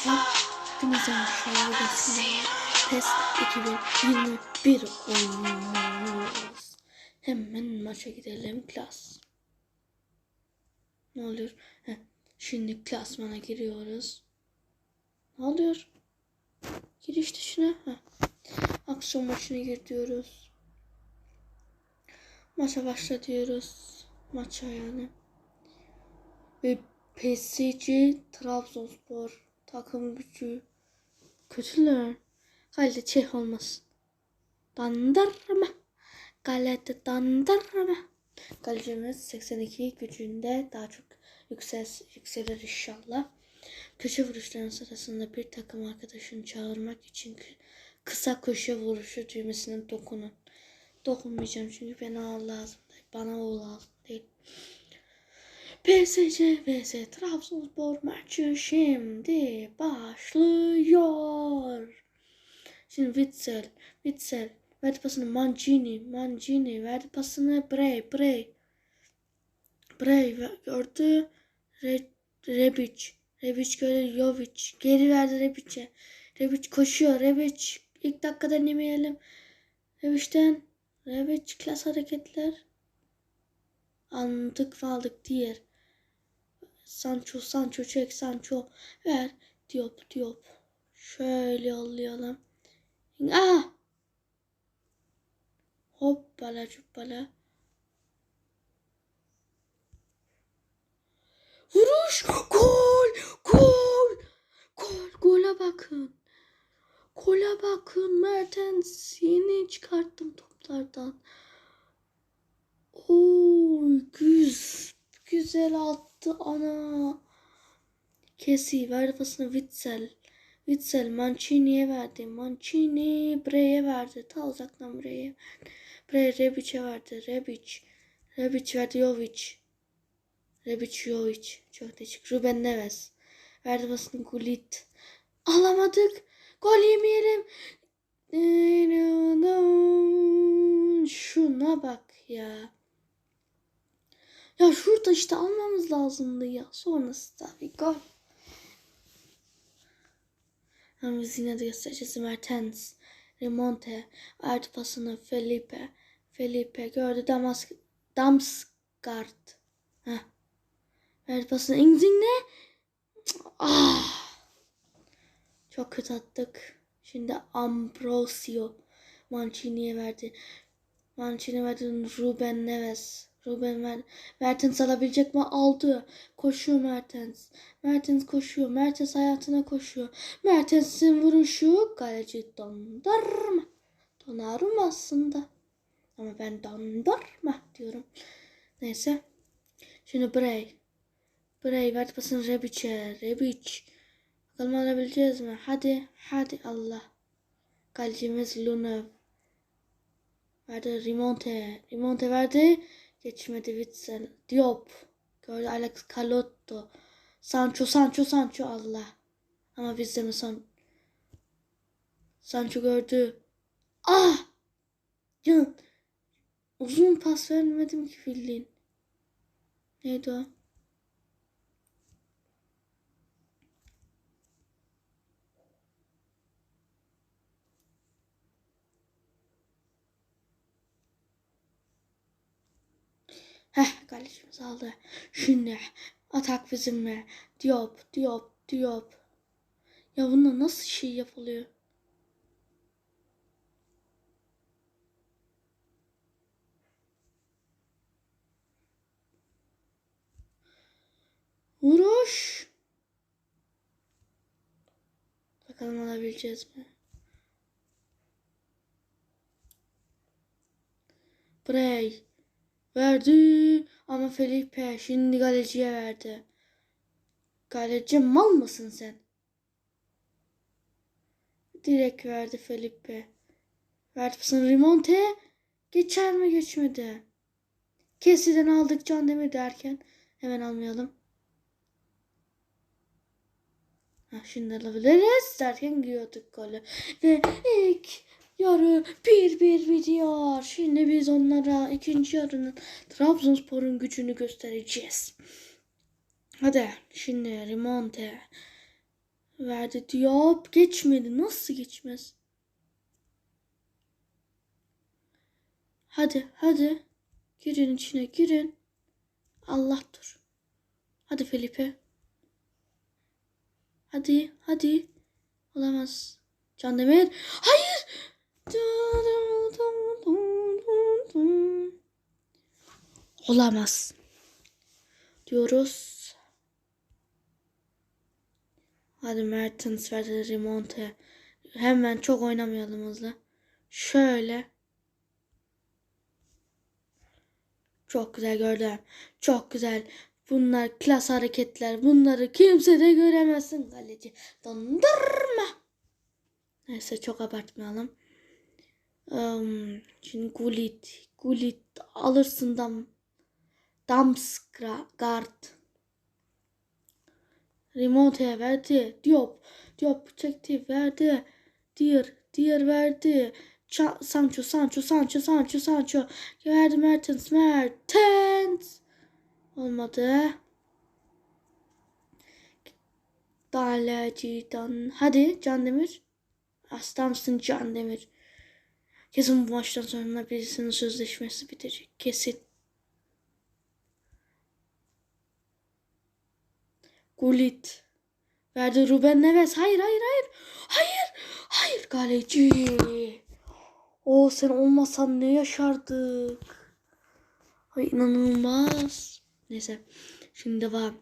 Hepinizin şahidesine PES 2021 oynuyoruz. Hemen maça gidelim klas. Ne oluyor? Heh, şimdi klasmana giriyoruz. Ne oluyor? Giriş dışına. Heh. Aksiyon maçına gir diyoruz. Maça başla diyoruz. Maça yani. Ve PSG Trabzonspor takım gücü kötüler. Kalede çeh olmasın. Dandırma. Kalede dandırma. Kalecimiz 82 gücünde daha çok yüksel, yükselir inşallah. Köşe vuruşların sırasında bir takım arkadaşını çağırmak için kı- kısa köşe vuruşu düğmesine dokunun. Dokunmayacağım çünkü bana lazım değil. Bana o lazım değil. PSG vs Trabzonspor maçı şimdi başlıyor. Şimdi Witzel, Witzel verdi pasını Mancini, Mancini verdi pasını Bray, Bray. Bray ve- gördü Re, Rebic, Rebic gördü Jovic, geri verdi Rebic'e. Rebic koşuyor, Rebic ilk dakikada denemeyelim. Rebic'ten Rebic klas hareketler. Anladık mı aldık diğer. Sancho, Sancho çek, Sancho ver. Diop, Diop. Şöyle yollayalım. Ah! Hoppala cuppala. Vuruş! Gol! Gol! Gol! Gola bakın. Gola bakın. Mertens yeni çıkarttım toplardan. Oy güz. Güzel attı ana. Kesi verdi pasını Witzel. Witzel Mancini'ye verdi. Mancini Brey'e verdi. Ta uzaktan Brey'e verdi. Brey Rebic'e verdi. Rebic. Rebic verdi Jovic. Rebic Jovic. Çok değişik. Ruben Neves. Verdi pasını Gullit. Alamadık. Gol yemeyelim. Şuna bak ya. Ya şurada işte almamız lazımdı ya. Sonrası tabii gol. Ama biz yine de göstereceğiz. Mertens, Remonte, pasını Felipe. Felipe gördü Damask Damsgaard. Heh. Verdi pasını Insigne. Ah. Çok kötü attık. Şimdi Ambrosio Mancini'ye verdi. Mancini verdi Ruben Neves. Ruben ver Mertens alabilecek mi? Aldı. Koşuyor Mertens. Mertens koşuyor. Mertens hayatına koşuyor. Mertens'in vuruşu kaleci dondurma. Donarım aslında. Ama ben dondurma diyorum. Neyse. Şimdi Bray. Bray verdi pasını Rebic'e. Rebic. Bakalım alabileceğiz mi? Hadi. Hadi Allah. Kalecimiz Lunev. Verdi Rimonte. Rimonte verdi. Geçmedi Witzel. Diop. Gördü Alex Calotto. Sancho, Sancho, Sancho Allah. Ama mi son? Sancho gördü. Ah! Can. Uzun pas vermedim ki Fillin. Neydi o? Heh kalecimiz aldı. Şimdi atak bizimle. Diop, Diop, Diop. Ya bununla nasıl şey yapılıyor? Vuruş. Bakalım alabileceğiz mi? Bray. Verdi ama Felipe şimdi kaleciye verdi. Kaleci mal mısın sen? Direkt verdi Felipe. Verdi pasını Rimonte. Geçer mi geçmedi. Kesiden aldık Can Demir derken hemen almayalım. Ha, şimdi alabiliriz derken giyiyorduk golü. Ve ilk yarı bir bir bitiyor. Şimdi biz onlara ikinci yarının Trabzonspor'un gücünü göstereceğiz. Hadi şimdi Rimonte Verdi Diop. Geçmedi. Nasıl geçmez? Hadi hadi. Girin içine girin. Allah dur. Hadi Felipe. Hadi hadi. Olamaz. Can Demir. Hayır. Olamaz. Diyoruz. Hadi Mertens verdi remonte. Hemen çok oynamayalım hızlı. Şöyle. Çok güzel gördüm. Çok güzel. Bunlar klas hareketler. Bunları kimse de göremezsin kaleci. Dondurma. Neyse çok abartmayalım. Um, şimdi Gullit. Gullit alırsın dam. Damsgaard. Remonte verdi. Diop. Diop çekti verdi. Diğer. Diğer verdi. Ça Sancho, Sancho, Sancho, Sancho, Sancho. Verdi Mertens, Mertens. Olmadı. Daleci'den. Hadi Can Demir. Aslansın Can Demir. Kesin bu maçtan sonra birisinin sözleşmesi bitecek. Kesin. Gullit. Verdi Ruben Neves. Hayır hayır hayır. Hayır. Hayır kaleci. O sen olmasan ne yaşardık. Ay inanılmaz. Neyse. Şimdi var.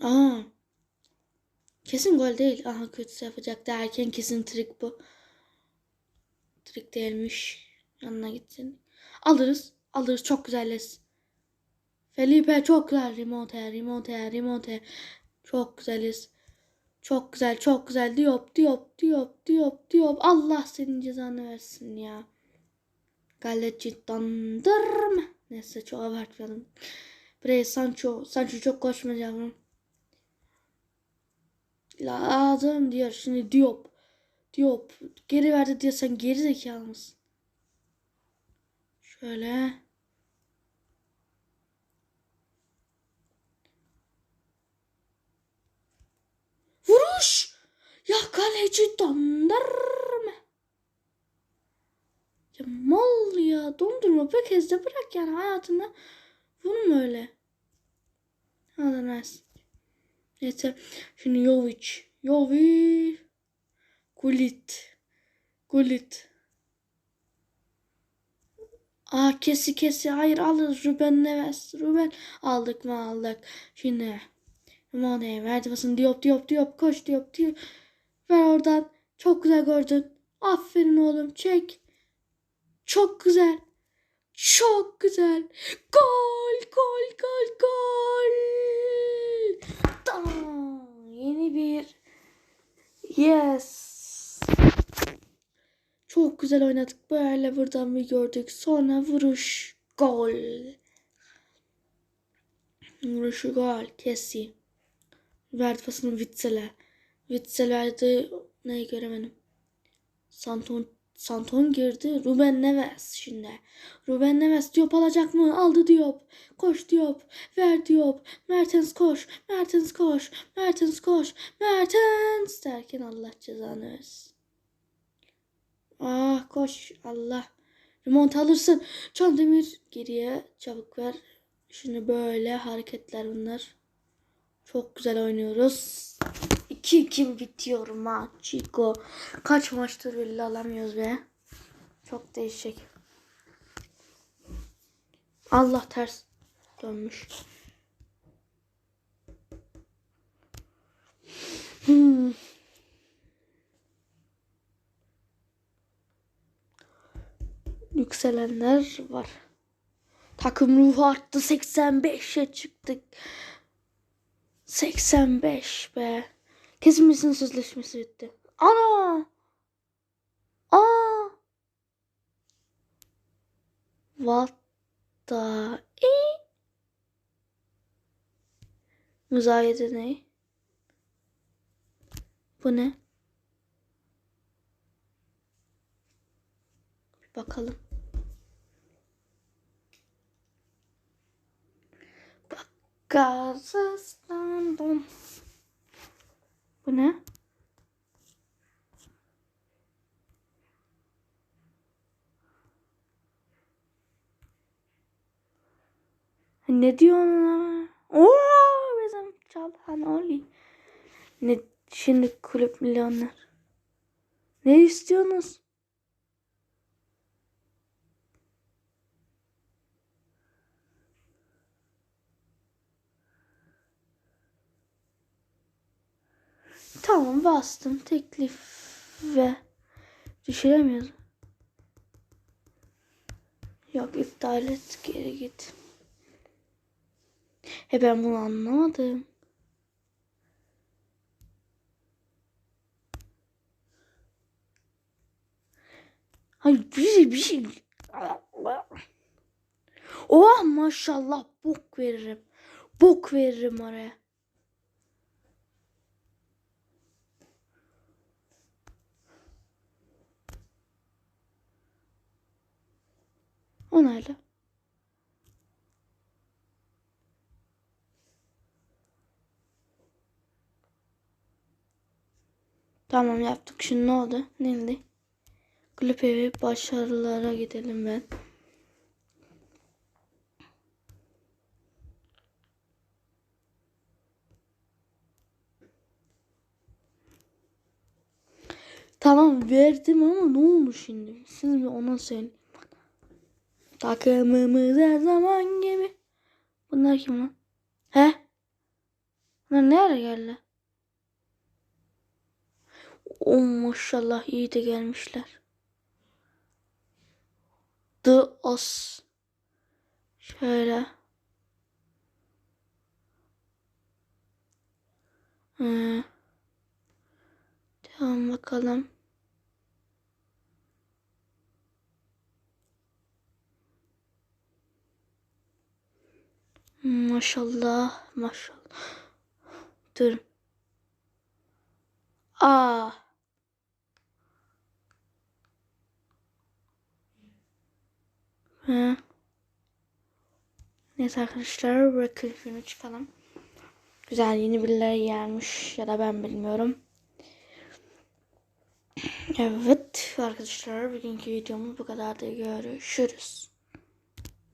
Aa. Kesin gol değil. Aha kötüsü yapacak derken kesin trik bu. Trik değilmiş. Yanına gitsin. Alırız. Alırız. Çok güzeliz. Felipe çok güzel. Remonte, remonte, remonte. Çok güzeliz. Çok güzel, çok güzel. Diop, diop, diop, diop, diop. Allah senin cezanı versin ya. Galeci dondurma. Neyse çok abartmayalım. Buraya Sancho. Sancho çok koşmayacağım. Lazım diyor. Şimdi Diop. Diop. Geri verdi diye sen geri zekalı mısın? Şöyle. Vuruş. Ya kaleci dondurma. Ya mal ya dondurma bir kez de bırak yani hayatında vurma öyle. Anlamaz. Neyse şimdi Jovic. Jovic. Gullit. Gullit. Aa kesi kesi hayır alırız Ruben Neves. Ruben aldık mı aldık. Şimdi Mane verdi basın Diop Diop Diop koş Diop Diop. Ver oradan. Çok güzel gördün. Aferin oğlum çek. Çok güzel. Çok güzel. Gol gol gol gol. Tamam. Yeni bir Yes. Çok güzel oynadık. Böyle buradan bir gördük. Sonra vuruş. Gol. Vuruşu gol. Kesi. Verdi pasını Witzel'e. Witzel verdi. Neyi göremedim. Santon Santon girdi. Ruben Neves şimdi. Ruben Neves Diop alacak mı? Aldı Diop. Koş Diop. Ver Diop. Mertens koş. Mertens koş. Mertens koş. Mertens derken Allah cezanı versin. Ah koş Allah. Remont alırsın. Can Demir geriye çabuk ver. Şimdi böyle hareketler bunlar. Çok güzel oynuyoruz. 2-2 bitiyor maç. Chico. Kaç maçtır belli alamıyoruz be. Çok değişik. Allah ters dönmüş. Hmm. Yükselenler var. Takım ruhu arttı 85'e çıktık. 85 be. Kesin sözleşmesi bitti. Ana! Aa! What the e? Müzayede ne? Bu ne? Bir bakalım. Kazakistan'dan Bu ne? Ne diyorsun lan? Oo, bizim Çalhan Oli. Ne şimdi kulüp milyoner. Ne istiyorsunuz? Tamam bastım teklif ve düşüremiyoruz. Yok iptal et geri git. He ben bunu anlamadım. Hayır bir şey bir şey. Oh maşallah bok veririm. Bok veririm oraya. Onayla. Tamam yaptık. Şimdi ne oldu? Neydi? Kulüp evi başarılara gidelim ben. Tamam verdim ama ne olmuş şimdi? Siz bir ona söyleyin. Takımımız her zaman gibi. Bunlar kim lan? He? Bunlar ne ara geldi? Oh maşallah iyi de gelmişler. The Os. Şöyle. Ee, tamam bakalım. Maşallah, maşallah. Dur. Aa. He. Neyse arkadaşlar bırakın şunu çıkalım. Güzel yeni birileri gelmiş ya da ben bilmiyorum. Evet arkadaşlar bugünkü videomuz bu kadar da görüşürüz.